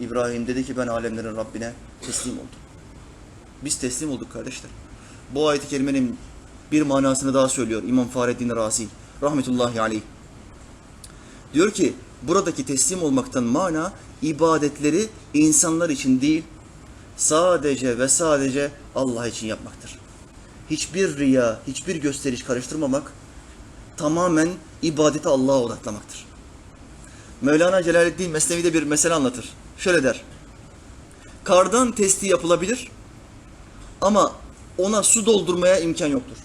İbrahim dedi ki ben alemlerin Rabbine teslim oldum. Biz teslim olduk kardeşler. Bu ayet-i kerimenin bir manasını daha söylüyor İmam Fahreddin Razi rahmetullahi aleyh. Diyor ki buradaki teslim olmaktan mana ibadetleri insanlar için değil sadece ve sadece Allah için yapmaktır. Hiçbir riya, hiçbir gösteriş karıştırmamak tamamen ibadeti Allah'a odaklamaktır. Mevlana Celaleddin Mesnevi'de bir mesele anlatır. Şöyle der. Kardan testi yapılabilir ama ona su doldurmaya imkan yoktur.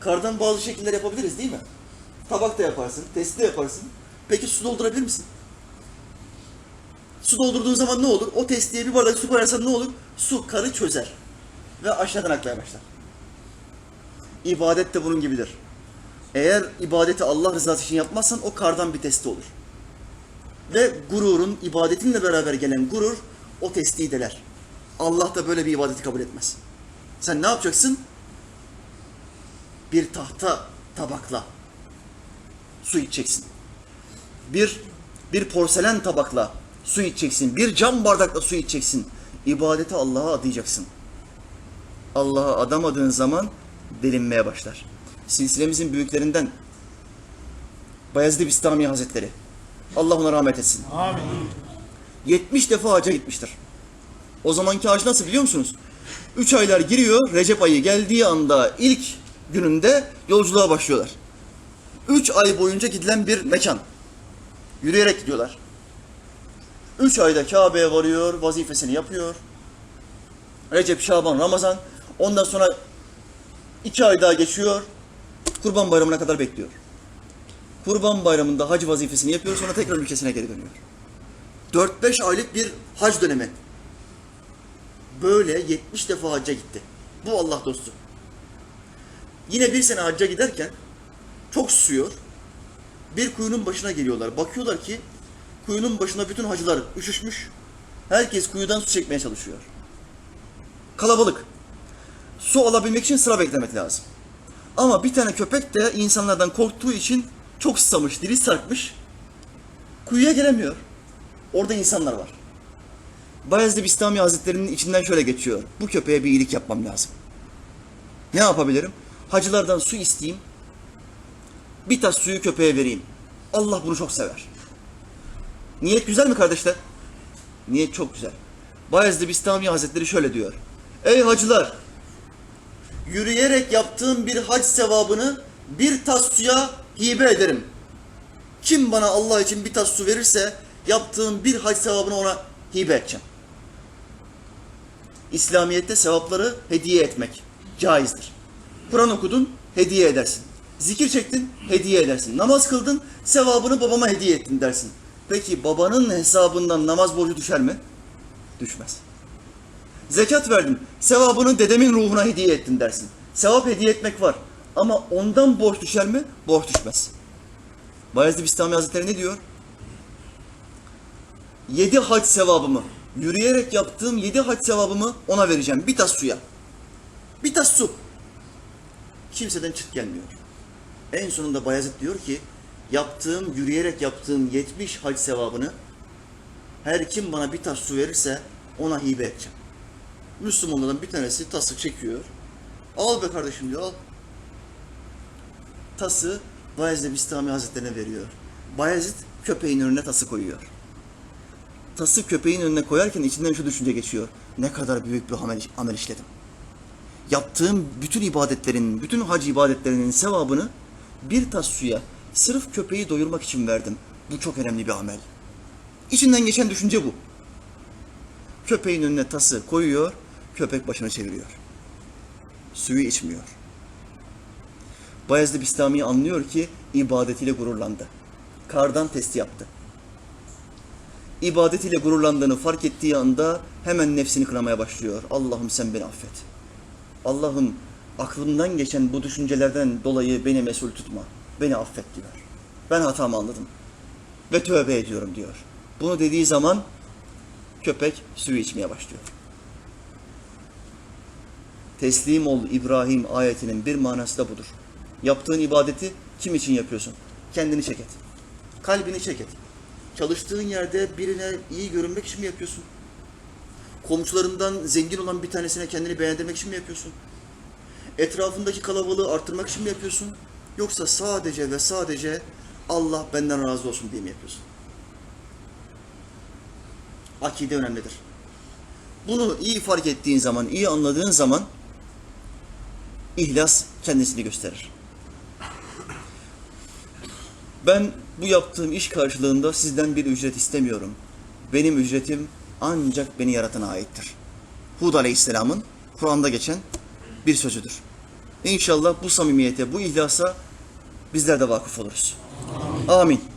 Kardan bazı şekiller yapabiliriz değil mi? Tabak da yaparsın, testi de yaparsın. Peki su doldurabilir misin? Su doldurduğun zaman ne olur? O testiye bir bardak su koyarsan ne olur? Su karı çözer ve aşağıdan akmaya başlar. İbadet de bunun gibidir. Eğer ibadeti Allah rızası için yapmazsan o kardan bir testi olur. Ve gururun, ibadetinle beraber gelen gurur o testiyi deler. Allah da böyle bir ibadeti kabul etmez. Sen ne yapacaksın? Bir tahta tabakla su içeceksin. Bir bir porselen tabakla su içeceksin. Bir cam bardakla su içeceksin. İbadeti Allah'a adayacaksın. Allah'a adamadığın zaman delinmeye başlar. Silsilemizin büyüklerinden Bayezid Bistami Hazretleri. Allah ona rahmet etsin. Amin. 70 defa hacca gitmiştir. O zamanki hac nasıl biliyor musunuz? 3 aylar giriyor, Recep ayı geldiği anda ilk gününde yolculuğa başlıyorlar. 3 ay boyunca gidilen bir mekan. Yürüyerek gidiyorlar. 3 ayda Kabe'ye varıyor, vazifesini yapıyor. Recep, Şaban, Ramazan. Ondan sonra 2 ay daha geçiyor. Kurban Bayramı'na kadar bekliyor. Kurban Bayramı'nda hac vazifesini yapıyor, sonra tekrar ülkesine geri dönüyor. 4-5 aylık bir hac dönemi. Böyle 70 defa hacca gitti. Bu Allah dostu. Yine bir sene hacca giderken çok susuyor. Bir kuyunun başına geliyorlar. Bakıyorlar ki kuyunun başına bütün hacılar üşüşmüş. Herkes kuyudan su çekmeye çalışıyor. Kalabalık. Su alabilmek için sıra beklemek lazım. Ama bir tane köpek de insanlardan korktuğu için çok susamış, dili sarkmış. Kuyuya gelemiyor. Orada insanlar var. Bayezid Bistami Hazretleri'nin içinden şöyle geçiyor. Bu köpeğe bir iyilik yapmam lazım. Ne yapabilirim? Hacılardan su isteyeyim. Bir tas suyu köpeğe vereyim. Allah bunu çok sever. Niyet güzel mi kardeşler? Niyet çok güzel. Bayezid Bistami Hazretleri şöyle diyor. Ey hacılar! Yürüyerek yaptığım bir hac sevabını bir tas suya hibe ederim. Kim bana Allah için bir tas su verirse yaptığım bir hac sevabını ona hibe edeceğim. İslamiyet'te sevapları hediye etmek caizdir. Kur'an okudun, hediye edersin. Zikir çektin, hediye edersin. Namaz kıldın, sevabını babama hediye ettin dersin. Peki babanın hesabından namaz borcu düşer mi? Düşmez. Zekat verdin, sevabını dedemin ruhuna hediye ettin dersin. Sevap hediye etmek var. Ama ondan borç düşer mi? Borç düşmez. Bayezid Bistami Hazretleri ne diyor? Yedi hac sevabımı, yürüyerek yaptığım yedi hac sevabımı ona vereceğim. Bir tas suya. Bir tas su. Kimseden çıt gelmiyor. En sonunda Bayezid diyor ki, yaptığım, yürüyerek yaptığım 70 hac sevabını her kim bana bir tas su verirse ona hibe edeceğim. Müslümanlardan bir tanesi tası çekiyor. Al be kardeşim diyor al. Tası Bayezid Bistami Hazretlerine veriyor. Bayezid köpeğin önüne tası koyuyor. Tası köpeğin önüne koyarken içinden şu düşünce geçiyor. Ne kadar büyük bir amel, amel işledim. Yaptığım bütün ibadetlerin, bütün hac ibadetlerinin sevabını bir tas suya sırf köpeği doyurmak için verdim. Bu çok önemli bir amel. İçinden geçen düşünce bu. Köpeğin önüne tası koyuyor, köpek başını çeviriyor. Suyu içmiyor. Bayezid Bistami anlıyor ki ibadetiyle gururlandı. Kardan testi yaptı. İbadetiyle gururlandığını fark ettiği anda hemen nefsini kınamaya başlıyor. Allah'ım sen beni affet. Allah'ım aklımdan geçen bu düşüncelerden dolayı beni mesul tutma. Beni affet diyor. Ben hatamı anladım. Ve tövbe ediyorum diyor. Bunu dediği zaman köpek suyu içmeye başlıyor. Teslim ol İbrahim ayetinin bir manası da budur. Yaptığın ibadeti kim için yapıyorsun? Kendini çek et. Kalbini çek et. Çalıştığın yerde birine iyi görünmek için mi yapıyorsun? Komşularından zengin olan bir tanesine kendini beğendirmek için mi yapıyorsun? Etrafındaki kalabalığı arttırmak için mi yapıyorsun? Yoksa sadece ve sadece Allah benden razı olsun diye mi yapıyorsun? Akide önemlidir. Bunu iyi fark ettiğin zaman, iyi anladığın zaman ihlas kendisini gösterir. Ben bu yaptığım iş karşılığında sizden bir ücret istemiyorum. Benim ücretim ancak beni yaratana aittir. Hud Aleyhisselam'ın Kur'an'da geçen bir sözüdür. İnşallah bu samimiyete, bu ihlasa bizler de vakıf oluruz. Amin.